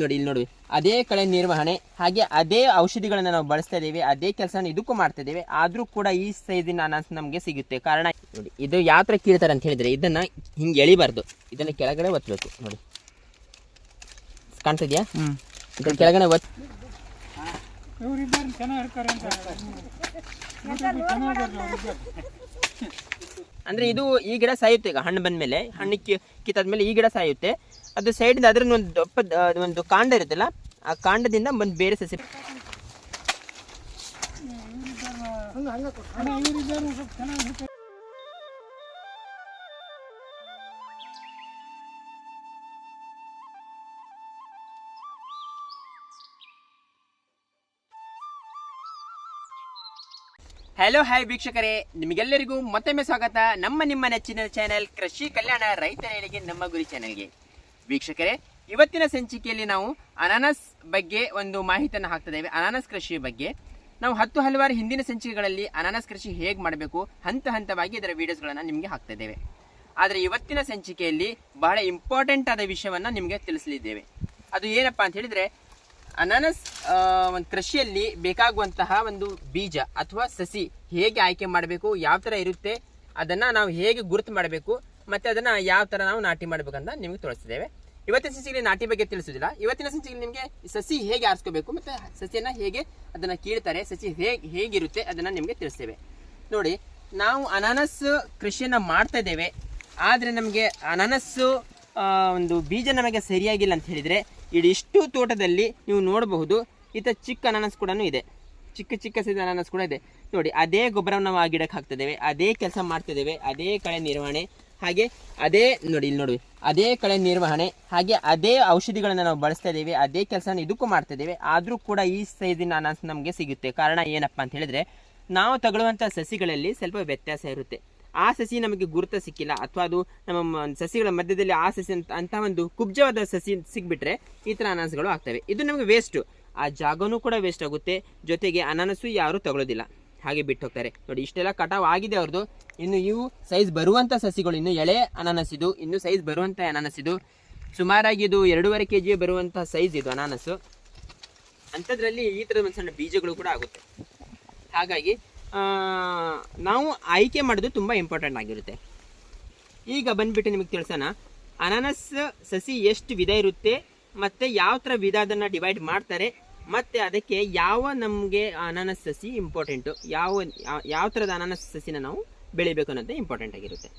ನೋಡಿ ಇಲ್ಲಿ ನೋಡಿ ಅದೇ ಕಳೆ ನಿರ್ವಹಣೆ ಹಾಗೆ ಅದೇ ಔಷಧಿಗಳನ್ನ ನಾವು ಬಳಸ್ತಾ ಇದ್ದೀವಿ ಅದೇ ಕೆಲಸನ ಇದಕ್ಕೂ ಮಾಡ್ತಾ ಇದ್ದೀವಿ ಆದ್ರೂ ಕೂಡ ಈ ಸೈಜಿನ ಅನಾನಸ್ ನಮಗೆ ಸಿಗುತ್ತೆ. ಕಾರಣ ನೋಡಿ ಇದು ಯಾವ ಥರ ಕೀಳ್ತಾರೆ ಅಂತ ಹೇಳಿದ್ರೆ ಇದನ್ನ ಹಿಂಗೆ ಎಳಿಬಾರ್ದು. ಇದನ್ನ ಕೆಳಗಡೆ ಒತ್ತಬೇಕು ನೋಡಿ. ಕಾಣ್ತಿದ್ಯಾ? ಇದನ್ನು ಇದನ್ನ ಕೆಳಗಡೆ ಒತ್ ಇವರಿಬ್ಬರು ಚೆನ್ನಾಗಿ ಅಂದ್ರೆ ಇದು ಈ ಗಿಡ ಸಾಯುತ್ತೆ. ಈಗ ಹಣ್ಣು ಬಂದ ಮೇಲೆ ಹಣ್ಣು ಕಿತ್ತಾದ್ಮೇಲೆ ಈ ಗಿಡ ಸಾಯುತ್ತೆ. ಅದು ಸೈಡಿಂದ ಅದ್ರ ಒಂದು ದಪ್ಪ ಒಂದು ಕಾಂಡ ಇರುತ್ತಲ್ಲ, ಆ ಕಾಂಡದಿಂದ ಒಂದು ಬೇರೆ ಸಸಿ ಹಲೋ ಹಾಯ್ ವೀಕ್ಷಕರೇ. ನಿಮಗೆಲ್ಲರಿಗೂ ಮತ್ತೊಮ್ಮೆ ಸ್ವಾಗತ. ನಮ್ಮ ನಿಮ್ಮ ನೆಚ್ಚಿನ ಚಾನೆಲ್ ಕೃಷಿ ಕಲ್ಯಾಣ ರೈತರ ಏಳಿಗೆ ನಮ್ಮ ಗುರಿ ಚಾನೆಲ್ಗೆ ವೀಕ್ಷಕರೇ, ಇವತ್ತಿನ ಸಂಚಿಕೆಯಲ್ಲಿ ನಾವು ಅನಾನಸ್ ಬಗ್ಗೆ ಒಂದು ಮಾಹಿತಿಯನ್ನು ಹಾಕ್ತಿದ್ದೇವೆ. ಅನಾನಸ್ ಕೃಷಿಯ ಬಗ್ಗೆ. ನಾವು ಹತ್ತು ಹಲವಾರು ಹಿಂದಿನ ಸಂಚಿಕೆಗಳಲ್ಲಿ ಅನಾನಸ್ ಕೃಷಿ ಹೇಗೆ ಮಾಡಬೇಕು, ಹಂತ ಹಂತವಾಗಿ ಇದರ ವಿಡಿಯೋಸ್ಗಳನ್ನು ನಿಮಗೆ ಹಾಕ್ತಾ ಇದ್ದೇವೆ ಆದರೆ ಇವತ್ತಿನ ಸಂಚಿಕೆಯಲ್ಲಿ ಬಹಳ ಇಂಪಾರ್ಟೆಂಟ್ ಆದ ವಿಷಯವನ್ನು ನಿಮಗೆ ತಿಳಿಸಲಿದ್ದೇವೆ. ಅದು ಏನಪ್ಪಾ ಅಂತ ಹೇಳಿದ್ರೆ ಅನಾನಸ್ ಒಂದು ಕೃಷಿಯಲ್ಲಿ ಬೇಕಾಗುವಂತಹ ಒಂದು ಬೀಜ ಅಥವಾ ಸಸಿ ಹೇಗೆ ಆಯ್ಕೆ ಮಾಡಬೇಕು, ಯಾವ ಥರ ಇರುತ್ತೆ, ಅದನ್ನು ನಾವು ಹೇಗೆ ಗುರುತು ಮಾಡಬೇಕು, ಮತ್ತು ಅದನ್ನು ಯಾವ ಥರ ನಾವು ನಾಟಿ ಮಾಡಬೇಕಂತ ನಿಮಗೆ ತೋರಿಸಿದ್ದೇವೆ. ಇವತ್ತಿನ ಸಂಚಿಕೆಯಲ್ಲಿ ನಾಟಿ ಬಗ್ಗೆ ತಿಳಿಸೋದಿಲ್ಲ ಇವತ್ತಿನ ಸಂಚಿಕೆಯಲ್ಲಿ ನಿಮಗೆ ಸಸಿ ಹೇಗೆ ಆರಿಸ್ಕೋಬೇಕು ಮತ್ತು ಸಸಿಯನ್ನು ಹೇಗೆ ಅದನ್ನು ಕೀಳ್ತಾರೆ, ಸಸಿ ಹೇಗೆ ಹೇಗಿರುತ್ತೆ ಅದನ್ನು ನಿಮಗೆ ತಿಳಿಸ್ತೇವೆ. ನೋಡಿ, ನಾವು ಅನಾನಸ್ ಕೃಷಿಯನ್ನು ಮಾಡ್ತಾ ಇದ್ದೇವೆ. ಆದರೆ ನಮಗೆ ಅನಾನಸ್ಸು ಒಂದು ಬೀಜ ನಮಗೆ ಸರಿಯಾಗಿಲ್ಲ ಅಂತ ಹೇಳಿದರೆ ಇಡಿಷ್ಟು ತೋಟದಲ್ಲಿ ನೀವು ನೋಡಬಹುದು. ಈತ ಚಿಕ್ಕ ಅನಾನಸ್ ಕೂಡ ಇದೆ. ಚಿಕ್ಕ ಚಿಕ್ಕ ಸೈಜ್ ಅನಾನಸ್ ಕೂಡ ಇದೆ. ನೋಡಿ, ಅದೇ ಗೊಬ್ಬರವನ್ನು ನಾವು ಆ ಗಿಡಕ್ಕೆ ಹಾಕ್ತಿದ್ದೇವೆ, ಅದೇ ಕೆಲಸ ಮಾಡ್ತಿದ್ದೇವೆ, ಅದೇ ಕಳೆ ನಿರ್ವಹಣೆ, ಹಾಗೆ ಅದೇ, ನೋಡಿ ಇಲ್ಲಿ ನೋಡಿ ಅದೇ ಕಳೆ ನಿರ್ವಹಣೆ, ಹಾಗೆ ಅದೇ ಔಷಧಿಗಳನ್ನು ನಾವು ಬಳಸ್ತಾ ಇದ್ದೀವಿ, ಅದೇ ಕೆಲಸನ ಇದಕ್ಕೂ ಮಾಡ್ತಾ ಇದ್ದೇವೆ. ಆದರೂ ಕೂಡ ಈ ಸೈಜಿನ ಅನಾನಸ್ ನಮಗೆ ಸಿಗುತ್ತೆ. ಕಾರಣ ಏನಪ್ಪ ಅಂತ ಹೇಳಿದ್ರೆ, ನಾವು ತಗೊಳ್ಳುವಂಥ ಸಸಿಗಳಲ್ಲಿ ಸ್ವಲ್ಪ ವ್ಯತ್ಯಾಸ ಇರುತ್ತೆ. ಆ ಸಸಿ ನಮಗೆ ಗುರುತ ಸಿಕ್ಕಿಲ್ಲ. ಅಥವಾ ಅದು ನಮ್ಮ ಸಸಿಗಳ ಮಧ್ಯದಲ್ಲಿ ಆ ಸಸಿ ಅಂತ ಒಂದು ಕುಬ್ಜವಾದ ಸಸಿ ಸಿಕ್ಬಿಟ್ರೆ ಈ ಥರ ಅನಾನಸ್ಗಳು ಆಗ್ತವೆ. ಇದು ನಮಗೆ ವೇಸ್ಟು ಆ ಜಾಗನೂ ಕೂಡ ವೇಸ್ಟ್ ಆಗುತ್ತೆ. ಜೊತೆಗೆ ಅನಾನಸು ಯಾರೂ ತಗೊಳ್ಳೋದಿಲ್ಲ ಹಾಗೆ ಬಿಟ್ಟು ಹೋಗ್ತಾರೆ. ನೋಡಿ, ಇಷ್ಟೆಲ್ಲ ಕಟಾವ್ ಆಗಿದೆ ಅವ್ರದ್ದು ಇನ್ನು ಇವು ಸೈಜ್ ಬರುವಂಥ ಸಸಿಗಳು. ಇನ್ನು ಎಳೆ ಅನಾನಸ್ ಇದು ಇನ್ನು ಸೈಜ್ ಬರುವಂಥ ಅನಾನಸ್ ಇದು ಸುಮಾರಾಗಿ ಇದು ಎರಡೂವರೆ ಕೆ ಜಿ ಬರುವಂಥ ಸೈಜ್ ಇದು ಅನಾನಸು. ಅಂಥದ್ರಲ್ಲಿ ಈ ಥರದ ಒಂದು ಸಣ್ಣ ಬೀಜಗಳು ಕೂಡ ಆಗುತ್ತೆ. ಹಾಗಾಗಿ ನಾವು ಆಯ್ಕೆ ಮಾಡೋದು ತುಂಬ ಇಂಪಾರ್ಟೆಂಟ್ ಆಗಿರುತ್ತೆ. ಈಗ ಬಂದ್ಬಿಟ್ಟು ನಿಮಗೆ ತಿಳಿಸೋಣ. ಅನಾನಸ್ ಸಸಿ ಎಷ್ಟು ವಿಧ ಇರುತ್ತೆ, ಮತ್ತು ಯಾವ ಥರ ವಿಧ ಅದನ್ನು ಡಿವೈಡ್ ಮಾಡ್ತಾರೆ, ಮತ್ತು ಅದಕ್ಕೆ ಯಾವ ನಮಗೆ ಅನಾನಸ್ ಸಸಿ ಇಂಪಾರ್ಟೆಂಟು ಯಾವ, ಯಾವ- ಥರದ ಅನಾನಸ್ ಸಸಿನ ನಾವು ಬೆಳಿಬೇಕು ಅನ್ನೋದು ಇಂಪಾರ್ಟೆಂಟ್ ಆಗಿರುತ್ತೆ.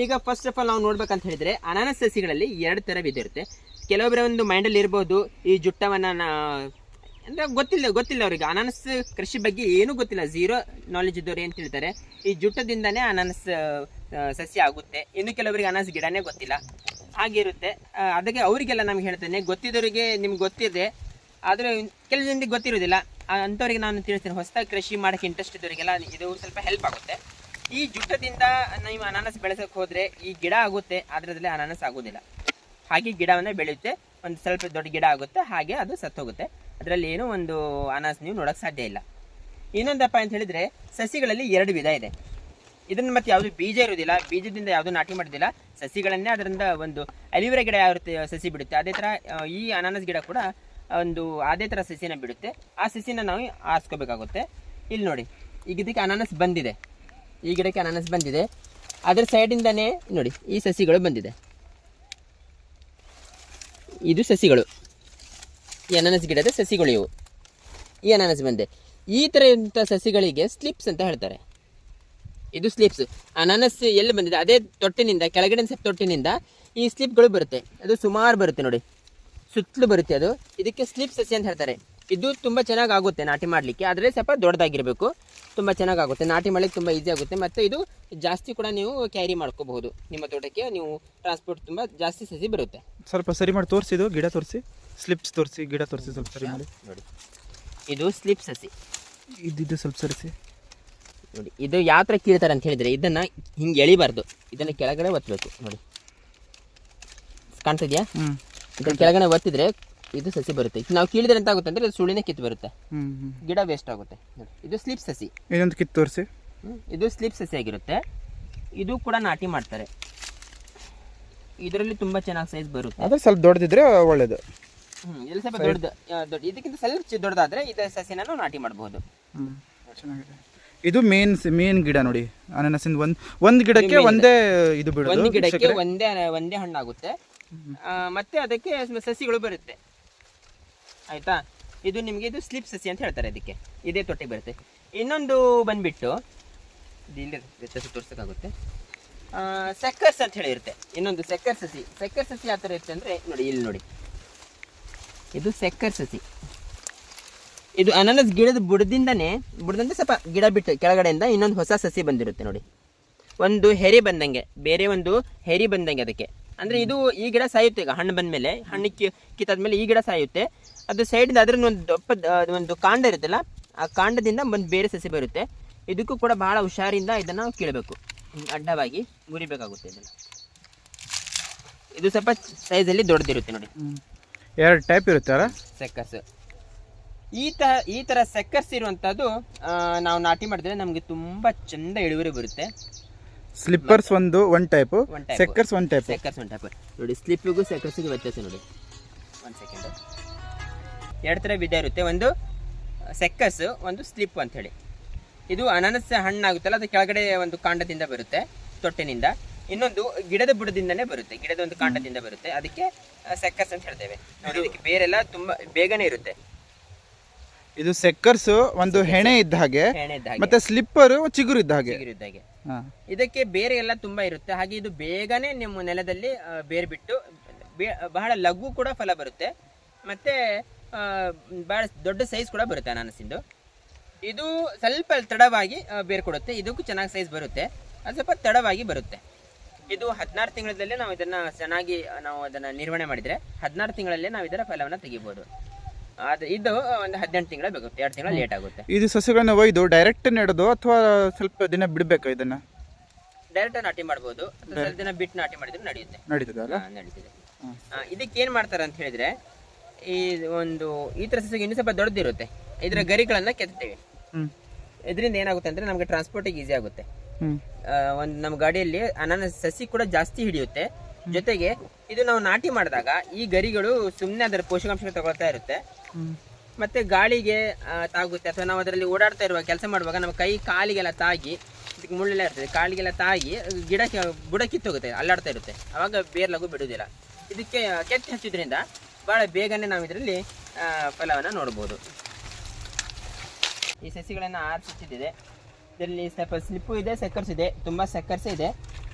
ಈಗ ಫಸ್ಟ್ ಆಫ್ ಆಲ್ ನಾವು ನೋಡ್ಬೇಕಂತ ಹೇಳಿದ್ರೆ, ಅನಾನಸ್ ಸಸಿಗಳಲ್ಲಿ ಎರಡು ಥರ ವಿಧ ಇರುತ್ತೆ. ಕೆಲವೊಬ್ಬರ ಒಂದು ಮೈಂಡಲ್ಲಿ ಇರ್ಬೋದು, ಈ ಜುಟ್ಟವನ್ನು ಅಂದ್ರೆ ಗೊತ್ತಿಲ್ಲ ಗೊತ್ತಿಲ್ಲ ಅವರಿಗೆ. ಅನಾನಸ್ ಕೃಷಿ ಬಗ್ಗೆ ಏನೂ ಗೊತ್ತಿಲ್ಲ. ಝೀರೋ ನಾಲೆಜ್ ಇದ್ದವ್ರು ಏನು ತಿಳ್ತಾರೆ ಈ ಜುಟ್ಟದಿಂದನೇ ಅನಾನಸ್ ಸಸಿ ಸಸ್ಯ ಆಗುತ್ತೆ. ಇನ್ನು ಕೆಲವರಿಗೆ ಅನಾನಸ್ ಗಿಡನೇ ಗೊತ್ತಿಲ್ಲ. ಹಾಗಿರುತ್ತೆ ಅದಕ್ಕೆ ಅವರಿಗೆಲ್ಲ ನಮ್ಗೆ ಹೇಳ್ತೇನೆ. ಗೊತ್ತಿದ್ದವರಿಗೆ ನಿಮ್ಗೆ ಗೊತ್ತಿದೆ. ಆದರೆ ಕೆಲವು ಜನರಿಗೆ ಗೊತ್ತಿರೋದಿಲ್ಲ ಅಂಥವ್ರಿಗೆ ನಾನು ತಿಳಿಸ್ತೇನೆ. ಹೊಸದಾಗಿ ಕೃಷಿ ಮಾಡೋಕ್ಕೆ ಇಂಟ್ರೆಸ್ಟ್ ಇದ್ದವರಿಗೆಲ್ಲ ಇದು ಸ್ವಲ್ಪ ಹೆಲ್ಪ್ ಆಗುತ್ತೆ. ಈ ಜುಟ್ಟದಿಂದ ನೀವು ಅನಾನಸ್ ಬೆಳೆಸೋಕೆ ಹೋದರೆ ಈ ಗಿಡ ಆಗುತ್ತೆ. ಅದರದಲ್ಲಿ ಅನಾನಸ್ ಆಗೋದಿಲ್ಲ. ಹಾಗೆ ಗಿಡವನ್ನು ಬೆಳೆಯುತ್ತೆ. ಒಂದು ಸ್ವಲ್ಪ ದೊಡ್ಡ ಗಿಡ ಆಗುತ್ತೆ. ಹಾಗೆ ಅದು ಸತ್ತೋಗುತ್ತೆ. ಅದರಲ್ಲಿ ಏನೂ ಒಂದು ಅನಾಸ್ ನೀವು ನೋಡೋಕೆ ಸಾಧ್ಯ ಇಲ್ಲ. ಇನ್ನೊಂದಪ್ಪ ಅಂತ ಹೇಳಿದ್ರೆ, ಸಸಿಗಳಲ್ಲಿ ಎರಡು ವಿಧ ಇದೆ. ಇದನ್ನ ಮತ್ತೆ ಯಾವುದು ಬೀಜ ಇರೋದಿಲ್ಲ ಬೀಜದಿಂದ ಯಾವುದು ನಾಟಿ ಮಾಡೋದಿಲ್ಲ. ಸಸಿಗಳನ್ನೇ ಅದರಿಂದ ಒಂದು ಅಲಿವೆರಾ ಗಿಡ ಯಾವ ಸಸಿ ಬಿಡುತ್ತೆ. ಅದೇ ಥರ ಈ ಅನಾನಸ್ ಗಿಡ ಕೂಡ ಒಂದು ಅದೇ ಥರ ಸಸಿನ ಬಿಡುತ್ತೆ. ಆ ಸಸಿನ ನಾವು ಆರಿಸ್ಕೋಬೇಕಾಗುತ್ತೆ ಇಲ್ಲಿ ನೋಡಿ, ಈಗ ಇದಕ್ಕೆ ಅನಾನಸ್ ಬಂದಿದೆ. ಈ ಗಿಡಕ್ಕೆ ಅನಾನಸ್ ಬಂದಿದೆ. ಅದರ ಸೈಡಿಂದನೇ, ನೋಡಿ, ಈ ಸಸಿಗಳು ಬಂದಿದೆ. ಇದು ಸಸಿಗಳು. ಈ ಅನಾನಸ್ ಗಿಡದ ಸಸಿಗಳು ಇವು. ಈ ಅನಾನಸ್ ಬಂದೆ. ಈ ಥರ ಇಂಥ ಸಸಿಗಳಿಗೆ ಸ್ಲಿಪ್ಸ್ ಅಂತ ಹೇಳ್ತಾರೆ. ಇದು ಸ್ಲಿಪ್ಸ್ ಅನಾನಸ್ ಎಲ್ಲಿ ಬಂದಿದೆ? ಅದೇ ತೊಟ್ಟಿನಿಂದ, ಕೆಳಗಡೆ ಸ್ವಲ್ಪ ತೊಟ್ಟಿನಿಂದ ಈ ಸ್ಲಿಪ್ಗಳು ಬರುತ್ತೆ. ಅದು ಸುಮಾರು ಬರುತ್ತೆ ನೋಡಿ. ಸುತ್ತಲೂ ಬರುತ್ತೆ ಅದು. ಇದಕ್ಕೆ ಸ್ಲಿಪ್ ಸಸಿ ಅಂತ ಹೇಳ್ತಾರೆ. ಇದು ತುಂಬ ಚೆನ್ನಾಗಿ ಆಗುತ್ತೆ ನಾಟಿ ಮಾಡಲಿಕ್ಕೆ. ಆದರೆ ಸ್ವಲ್ಪ ದೊಡ್ಡದಾಗಿರಬೇಕು. ತುಂಬ ಚೆನ್ನಾಗಿ ಆಗುತ್ತೆ. ನಾಟಿ ಮಾಡಲಿಕ್ಕೆ ತುಂಬ ಈಸಿ ಆಗುತ್ತೆ. ಮತ್ತು ಇದು ಜಾಸ್ತಿ ಕೂಡ ನೀವು ಕ್ಯಾರಿ ಮಾಡ್ಕೋಬಹುದು. ನಿಮ್ಮ ತೋಟಕ್ಕೆ ನೀವು ಟ್ರಾನ್ಸ್ಪೋರ್ಟ್ ತುಂಬ ಜಾಸ್ತಿ ಸಸಿ ಬರುತ್ತೆ. ಸ್ವಲ್ಪ ಸರಿ ಮಾಡಿ ತೋರಿಸಿದು ಗಿಡ ತೋರಿಸಿ. ಸ್ಲಿಪ್ಸ್ ತೋರಿಸಿ ಗಿಡ ತೋರಿಸಿ ಸ್ವಲ್ಪ ಸರಿ ಮಾಡಿ. ನೋಡಿ. ಇದು ಸ್ಲಿಪ್ ಸಸಿ ಇದ್ದಿದ್ದು ಸ್ವಲ್ಪ ಸರಿಸಿ. ನೋಡಿ ಇದು ಯಾವ ಥರ ಕೀಳ್ತಾರೆ ಅಂತ ಹೇಳಿದ್ರೆ ಇದನ್ನ ಹಿಂಗೆ ಎಳಿಬಾರ್ದು. ಇದನ್ನ ಕೆಳಗಡೆ ಒತ್ತಬೇಕು ನೋಡಿ. ಕಾಣ್ತಿದ್ಯಾ ಹ್ಞೂ ಇದನ್ನ ಕೆಳಗಡೆ ಒತ್ತಿದ್ರೆ ಇದು ಸಸಿ ಬರುತ್ತೆ. ನಾವು ಕೀಳಿದ್ರೆ ಅಂತ ಆಗುತ್ತೆ ಅಂದರೆ ಇದು ಸುಳಿನ ಕಿತ್ತು ಬರುತ್ತೆ. ಗಿಡ ವೇಸ್ಟ್ ಆಗುತ್ತೆ. ನೋಡಿ ಇದು ಸ್ಲಿಪ್ ಸಸಿ ಇದೊಂದು ಕಿತ್ತು ತೋರಿಸಿ. ಇದು ಸ್ಲಿಪ್ ಸಸಿ ಆಗಿರುತ್ತೆ. ಇದು ಕೂಡ ನಾಟಿ ಮಾಡ್ತಾರೆ. ಇದರಲ್ಲಿ ತುಂಬ ಚೆನ್ನಾಗಿ ಸೈಜ್ ಬರುತ್ತೆ. ಅದೇ ಸ್ವಲ್ಪ ದೊಡ್ಡದಿದ್ರೆ ಒಳ್ಳೇದು. ಇಲ್ಲಿ ಸ್ವಲ್ಪ ದೊಡ್ಡದು ಆ, ದೊಡ್ಡ ಇದಕ್ಕಿಂತ ಸ್ವಲ್ಪ ದೊಡ್ಡದಾದ್ರೆ ಇದು ಸಸಿನೂ ನಾಟಿ ಮಾಡಬಹುದು. ಚೆನ್ನಾಗಿದೆ. ಇದು ಮೇನ್ ಮೇನ್ ಗಿಡ ನೋಡಿ. ಅನಾನಸಿಂದ ಒಂದ್ ಒಂದ್ ಗಿಡಕ್ಕೆ ಒಂದೇ ಇದು ಒಂದು ಒಂದ್ ಗಿಡಕ್ಕೆ ಒಂದೇ ಒಂದೇ ಹಣ್ಣಾಗುತ್ತೆ. ಆ, ಮತ್ತೆ ಅದಕ್ಕೆ ಸಸಿಗಳು ಬರುತ್ತೆ. ಆಯ್ತಾ? ಇದು ನಿಮಗೆ ಇದು ಸ್ಲಿಪ್ ಸಸಿ ಅಂತ ಹೇಳ್ತಾರೆ ಅದಕ್ಕೆ ಇದೇ ತೊಟ್ಟಿ ಬರುತ್ತೆ. ಇನ್ನೊಂದು ಬಂದ್ಬಿಟ್ಟು ಸಸಿ ತೋರ್ಸಕ್ಕಾಗುತ್ತೆ. ಸೆಕ್ಕರ್ಸ್ ಅಂತ ಹೇಳಿರುತ್ತೆ. ಇನ್ನೊಂದು ಸೆಕ್ಕರ್ ಸಸಿ. ಸೆಕ್ಕರ್ ಸಸಿ ಯಾವ ಥರ ಇರುತ್ತೆ ಅಂದರೆ ನೋಡಿ ಇಲ್ಲಿ ನೋಡಿ. ಇದು ಸೆಕ್ಕರ್ ಸಸಿ. ಇದು ಅನಾನಸ್ ಗಿಡದ ಬುಡದಿಂದನೇ ಬುಡದಿಂದ ಸ್ವಲ್ಪ ಗಿಡ ಬಿಟ್ಟು ಕೆಳಗಡೆಯಿಂದ ಇನ್ನೊಂದು ಹೊಸ ಸಸಿ ಬಂದಿರುತ್ತೆ ನೋಡಿ. ಒಂದು ಹೆರಿ ಬಂದಂಗೆ, ಬೇರೆ ಒಂದು ಹೆರಿ ಬಂದಂಗೆ ಅದಕ್ಕೆ. ಅಂದ್ರೆ ಇದು ಈ ಗಿಡ ಸಾಯುತ್ತೆ ಈಗ, ಹಣ್ಣು ಬಂದ್ಮೇಲೆ, ಹಣ್ಣು ಕಿ, ಕಿತ್ತಾದ್ಮೇಲೆ ಈ ಗಿಡ ಸಾಯುತ್ತೆ. ಅದು ಸೈಡ್ ಅದ್ರ ಒಂದು ದೊಪ್ಪ ಒಂದು ಕಾಂಡ ಇರುತ್ತಲ್ಲ, ಆ ಕಾಂಡದಿಂದ ಒಂದು ಬೇರೆ ಸಸಿ ಬರುತ್ತೆ. ಇದಕ್ಕೂ ಕೂಡ ಬಹಳ ಹುಷಾರಿಂದ ಇದನ್ನ ಕೀಳಬೇಕು. ಅಡ್ಡವಾಗಿ ಮುರಿಬೇಕಾಗುತ್ತೆ ಇದನ್ನು. ಇದು ಸ್ವಲ್ಪ ಸೈಜಲ್ಲಿ ದೊಡ್ಡದಿರುತ್ತೆ ನೋಡಿ. ಎರಡು ಟೈಪ್ ಇರುತ್ತೆ ಸೆಕ್ಕರ್ಸ್. ಈ ತರ ಈ ಥರ ಸೆಕ್ಕರ್ಸ್ ಇರುವಂಥದ್ದು ನಾವು ನಾಟಿ ಮಾಡಿದ್ರೆ ನಮಗೆ ತುಂಬ ಚಂದ ಇಳುವರಿ ಬರುತ್ತೆ. ಸ್ಲಿಪ್ಪರ್ಸ್ ಒಂದು one type. Suckers one type suckers one type ನೋಡಿ ಸ್ಲಿಪ್ಪಿಗೂ ಸೆಕ್ಕರ್ಸಿಗೂ ವ್ಯತ್ಯಾಸ ನೋಡಿ. ಒನ್ ಸೆಕೆಂಡ್ ಎರಡು ಥರ ವಿಧ ಇರುತ್ತೆ. ಒಂದು ಸೆಕ್ಕಸ್ ಒಂದು ಸ್ಲಿಪ್ ಅಂತ ಹೇಳಿ ಇದು ಅನಾನಸ್ ಹಣ್ಣಾಗುತ್ತಲ್ಲ ಅದು ಕೆಳಗಡೆ ಒಂದು ಕಾಂಡದಿಂದ ಬರುತ್ತೆ ತೊಟ್ಟಿನಿಂದ. ಇನ್ನೊಂದು ಗಿಡದ ಬುಡದಿಂದನೇ ಬರುತ್ತೆ ಗಿಡದ ಒಂದು ಕಾಂಡದಿಂದ ಬರುತ್ತೆ. ಅದಕ್ಕೆ ಸೆಕ್ಕರ್ಸ್ ಅಂತ ಹೇಳ್ತೇವೆ. ನೋಡಿ ಇದಕ್ಕೆ ಬೇರೆಲ್ಲ ತುಂಬಾ ಬೇಗನೆ ಇರುತ್ತೆ. ಇದು ಸೆಕ್ಕರ್ಸ್ ಒಂದು ಹೆಣೆ ಇದ್ದ ಹಾಗೆ ಎಣ್ಣೆ ಇದ್ದ ಹಾಗೆ. ಮತ್ತೆ ಸ್ಲಿಪ್ಪರ್ ಚಿಗುರು ಇದ್ದ ಹಾಗೆ. ಚಿಗುರು ಇದ್ದ ಹಾಗೆ. ಹಾ. ಇದಕ್ಕೆ ಬೇರೆ ಎಲ್ಲ ತುಂಬಾ ಇರುತ್ತೆ. ಹಾಗೆ ಇದು ಬೇಗನೆ ನಿಮ್ಮ ನೆಲದಲ್ಲಿ ಆ, ಬೇರ್ ಬಿಟ್ಟು ಬೇ- ಬಹಳ ಲಘು ಕೂಡ ಫಲ ಬರುತ್ತೆ. ಮತ್ತೆ ಆ, ಬಹಳ ದೊಡ್ಡ ಸೈಜ್ ಕೂಡ ಬರುತ್ತೆ ಅನಾನಸಿಂದು. ಇದು ಸ್ವಲ್ಪ ತಡವಾಗಿ ಆ, ಬೇರ್ ಕೊಡುತ್ತೆ ಇದಕ್ಕೂ ಚೆನ್ನಾಗಿ ಸೈಜ್ ಬರುತ್ತೆ. ಅದು ಸ್ವಲ್ಪ ತಡವಾಗಿ ಬರುತ್ತೆ. ಇದು ಹದಿನಾರು ತಿಂಗಳಲ್ಲೇ ನಾವು ಇದನ್ನ ಚೆನ್ನಾಗಿ ನಾವು ಅದನ್ನ ನಿರ್ವಹಣೆ ಮಾಡಿದ್ರೆ ಹದಿನಾರು ತಿಂಗಳಲ್ಲೇ ನಾವು ಇದರ ಫಲವನ್ನ ತೆಗಿಬೋದು. ಅದು ಇದು ಒಂದು ಹದಿನೆಂಟು ತಿಂಗಳ ಬೇಕು ಎರಡು ತಿಂಗಳ ಲೇಟ್ ಆಗುತ್ತೆ. ಇದು ಸಸ್ಯಗಳನ್ನ ಒಯ್ದು ಡೈರೆಕ್ಟ್ ನೆಡೋದು ಅಥವಾ ಸ್ವಲ್ಪ ದಿನ ಬಿಡಬೇಕು ಇದನ್ನ? ಡೈರೆಕ್ಟ್ ನಾಟಿ ಮಾಡ್ಬೋದು ಸ್ವಲ್ಪ ದಿನ ಬಿಟ್ಟು ನಾಟಿ ಮಾಡಿದ್ರೆ ನಡೆಯುತ್ತೆ. ನಡೀತದೆ ಅಲ್ಲ? ನಡೀತದೆ. ಇದಕ್ಕೆ ಏನು ಮಾಡ್ತಾರೆ ಅಂತ ಹೇಳಿದ್ರೆ ಈ ಒಂದು ಈ ತರ ಸಸ್ಯಕ್ಕೆ ಇನ್ನೂ ಸ್ವಲ್ಪ ದೊಡ್ಡದಿರುತ್ತೆ. ಇದರ ಗರಿಗಳನ್ನ ಕೆತ್ತುತ್ತೇವೆ. ಹ್ಮ್. ಇದರಿಂದ ಏನಾಗುತ್ತೆ ಅಂದ್ರೆ ನಮಗೆ ಟ್ರಾನ್ಸ್ಪೋರ್ಟಿಗೆ ಈಸಿ ಆಗುತ್ತೆ. ಒಂದು ನಮ್ಮ ಗಾಡಿಯಲ್ಲಿ ಅನಾನಸ್ ಸಸಿ ಕೂಡ ಜಾಸ್ತಿ ಹಿಡಿಯುತ್ತೆ. ಜೊತೆಗೆ ಇದು ನಾವು ನಾಟಿ ಮಾಡಿದಾಗ ಈ ಗರಿಗಳು ಸುಮ್ಮನೆ ಅದರ ಪೋಷಕಾಂಶ ತಗೊಳ್ತಾ ಇರುತ್ತೆ. ಮತ್ತೆ ಗಾಳಿಗೆ ತಾಗುತ್ತೆ. ಅಥವಾ ನಾವು ಅದರಲ್ಲಿ ಓಡಾಡ್ತಾ ಇರುವಾಗ, ಕೆಲಸ ಮಾಡುವಾಗ ನಮ್ಮ ಕೈ ಕಾಲಿಗೆಲ್ಲ ತಾಗಿ, ಇದಕ್ಕೆ ಮುಳ್ಳೆಲ್ಲ ಇರ್ತದೆ, ಕಾಲಿಗೆಲ್ಲ ತಾಗಿ ಗಿಡ ಬುಡ ಕಿತ್ತೋಗುತ್ತೆ, ಅಲ್ಲಾಡ್ತಾ ಇರುತ್ತೆ. ಅವಾಗ ಬೇರ್ಲಗು ಬಿಡುವುದಿಲ್ಲ. ಇದಕ್ಕೆ ಕೆತ್ತಿ ಹಚ್ಚಿದ್ರಿಂದ ಬಹಳ ಬೇಗನೆ ನಾವು ಇದರಲ್ಲಿ ಫಲವನ್ನು ನೋಡ್ಬೋದು. ಈ ಸಸಿಗಳನ್ನು ಆರಿಸಿಟ್ಟಿದೆ ಇದರಲ್ಲಿ ಸ್ವಲ್ಪ ಸ್ಲಿಪ್ಪು ಇದೆ ಸೆಕ್ಕರ್ಸ್ ಇದೆ ತುಂಬ ಸೆಕ್ಕರ್ಸ್ ಇದೆ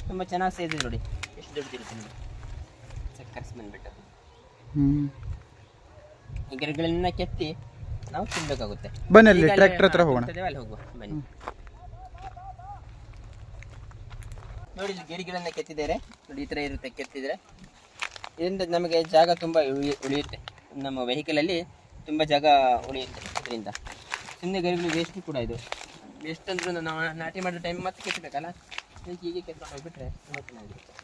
ತುಂಬ ಚೆನ್ನಾಗಿ ಸೈಜ್ ಇದೆ ನೋಡಿ. ಎಷ್ಟು ದೊಡ್ಡದಿರುತ್ತೆ ನೋಡಿ. ಸೆಕ್ಕರ್ಸ್ ಬಂದ್ಬಿಟ್ಟು ಗಿಡಗಳನ್ನ ಕೆತ್ತಿ ನಾವು ತಿನ್ಬೇಕಾಗುತ್ತೆ. ಬನ್ನಿ ಅಲ್ಲಿ ಟ್ರ್ಯಾಕ್ಟರ್ ಹತ್ರ ಹೋಗೋಣ. ಅಲ್ಲಿ ಹೋಗುವ. ಬನ್ನಿ. ನೋಡಿ ಇಲ್ಲಿ ಗಿರಿಗಳನ್ನ ಕೆತ್ತಿದ್ದಾರೆ. ನೋಡಿ ಈ ಥರ ಇರುತ್ತೆ ಕೆತ್ತಿದ್ರೆ. ಇದರಿಂದ ನಮಗೆ ಜಾಗ ತುಂಬ ಉಳಿ- ಉಳಿಯುತ್ತೆ. ನಮ್ಮ ವೆಹಿಕಲ್ ಅಲ್ಲಿ ತುಂಬ ಜಾಗ ಉಳಿಯುತ್ತೆ ಇದರಿಂದ. ಸುಮ್ಮನೆ ಗರಿಗಳು ವೇಸ್ಟ್ ಕೂಡ ಇದು. ನಾನು ನಾವು ನಾಟಿ ಮಾಡೋ ಟೈಮ್ ಮತ್ತೆ ಕೆತ್ತಬೇಕಲ್ಲ ಈಗ ಹೀಗೆ ಕೆತ್ಕೊಂಡು ಹೋಗ್ಬಿಟ್ರೆ ತುಂಬ ಚೆನ್ನಾಗಿರುತ್ತೆ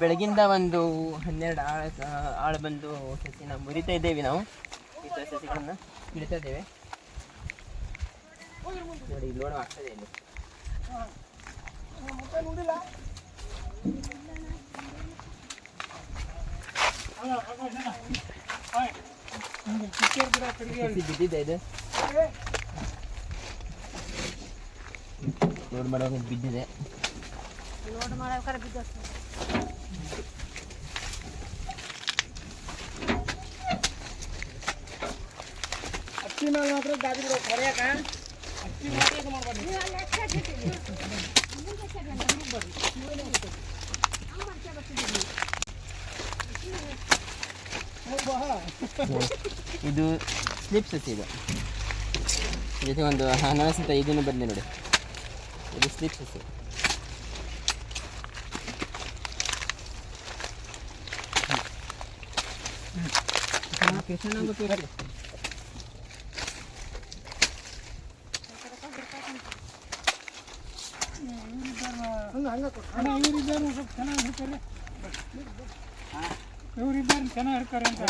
ಬೆಳಗಿಂದ ಒಂದು ಹನ್ನೆರಡು ಆಳ, ಆಳು ಬಂದು ಸಸಿನ ಮುರಿತಾ ಇದ್ದೇವೆ ನಾವು. ಈ ಥರ ಸಸಿಗಳನ್ನ ಇಡ್ತಾ ಇದ್ದೇವೆ. ನೋಡಿ ಲೋಡ್ ಆಗ್ತದೆ ಇಲ್ಲಿ. ಸಸಿ ಬಿದ್ದಿದೆ ಇದು ಲೋಡ್ ಮಾಡುವಾಗ ಬಿದ್ದಿದೆ ಹತ್ತಿ ಮೇಲೆ ಮಾತ್ರ ಗಾಡಿ ಬಿಡೋ ಹೊರ್ಯಾಕ ಹತ್ತಿ ಮಾತ್ರ ಇದು ಮಾಡ್ಬಾರ್ದು ಇದು ಸ್ಲಿಪ್ ಸಸಿ ಇದು ಜೊತೆ ಒಂದು ಅನಾನಸ್ ಅಂತ ಇದನ್ನು ಬನ್ನಿ ನೋಡಿ ಇದು ಸ್ಲಿಪ್ ಸಸಿ ಅಣ್ಣ ಇವ್ರಿದ್ದಾರೆ ಸ್ವಲ್ಪ ಚೆನ್ನಾಗಿ ಹಿಡ್ತಾರೆ ಇವರಿದ್ದಾರೆ ಚೆನ್ನಾಗಿ ಹಿಡ್ತಾರೆ ಅಂತ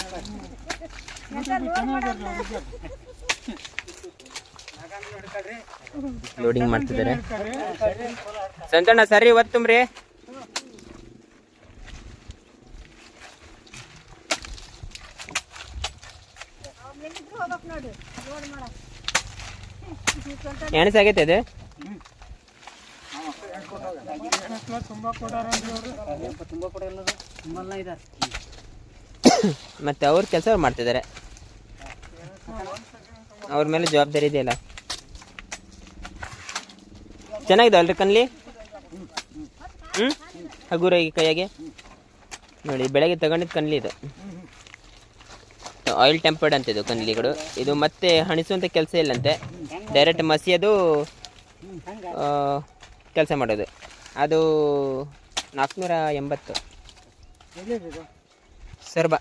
ಲೋಡಿಂಗ್ ಮಾಡ್ತಿದ್ದಾರೆ. ಸಂತಣ್ಣ ಸರಿ ಒತ್ತುಮ್ರಿ ಎಣಸಾಗೈತೆ ಅದು ಮತ್ತೆ ಅವ್ರ ಕೆಲಸ ಅವ್ರು ಮಾಡ್ತಿದ್ದಾರೆ. ಅವ್ರ ಮೇಲೆ ಜವಾಬ್ದಾರಿ ಇದೆಯಲ್ಲ. ಚೆನ್ನಾಗಿದೆ ಅಲ್ರಿ ಕನ್ಲಿ ಹ್ಞೂ ಹಗುರ ಈ ಕೈಯಾಗೆ? ನೋಡಿ ಬೆಳಗ್ಗೆ ತಗೊಂಡಿದ್ದು ಕನ್ಲಿ ಇದು. ಆಯಿಲ್ ಟೆಂಪರ್ಡ್ ಅಂತ ಇದು ಕನ್ಲಿಗಳು ಇದು ಮತ್ತೆ ಹಣಿಸುವಂಥ ಕೆಲಸ ಇಲ್ಲಂತೆ. ಡೈರೆಕ್ಟ್ ಮಸಿಯೋದು ಕೆಲಸ ಮಾಡೋದು. ಅದು ನಾಲ್ಕುನೂರ ಎಂಬತ್ತು. ಸರ್ಬ.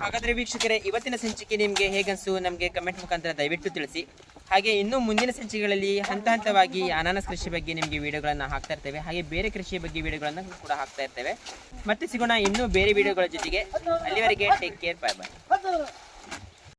ಹಾಗಾದ್ರೆ ವೀಕ್ಷಕರೇ, ಇವತ್ತಿನ ಸಂಚಿಕೆ ನಿಮಗೆ ಹೇಗನ್ಸು ನಮಗೆ ಕಮೆಂಟ್ ಮುಖಾಂತರ ದಯವಿಟ್ಟು ತಿಳಿಸಿ. ಹಾಗೆ ಇನ್ನು ಮುಂದಿನ ಸಂಚಿಕೆಗಳಲ್ಲಿ ಹಂತ ಹಂತವಾಗಿ ಅನಾನಸ್ ಕೃಷಿ ಬಗ್ಗೆ ನಿಮಗೆ ವಿಡಿಯೋಗಳನ್ನು ಹಾಕ್ತಾ ಇರ್ತೇವೆ. ಹಾಗೆ ಬೇರೆ ಕೃಷಿ ಬಗ್ಗೆ ವಿಡಿಯೋಗಳನ್ನು ಕೂಡ ಹಾಕ್ತಾ ಇರ್ತೇವೆ. ಮತ್ತೆ ಸಿಗೋಣ ಇನ್ನೂ ಬೇರೆ ವಿಡಿಯೋಗಳ ಜೊತೆಗೆ. ಅಲ್ಲಿವರೆಗೆ ಟೇಕ್ ಕೇರ್ ಬಾಯ್ ಬಾಯ್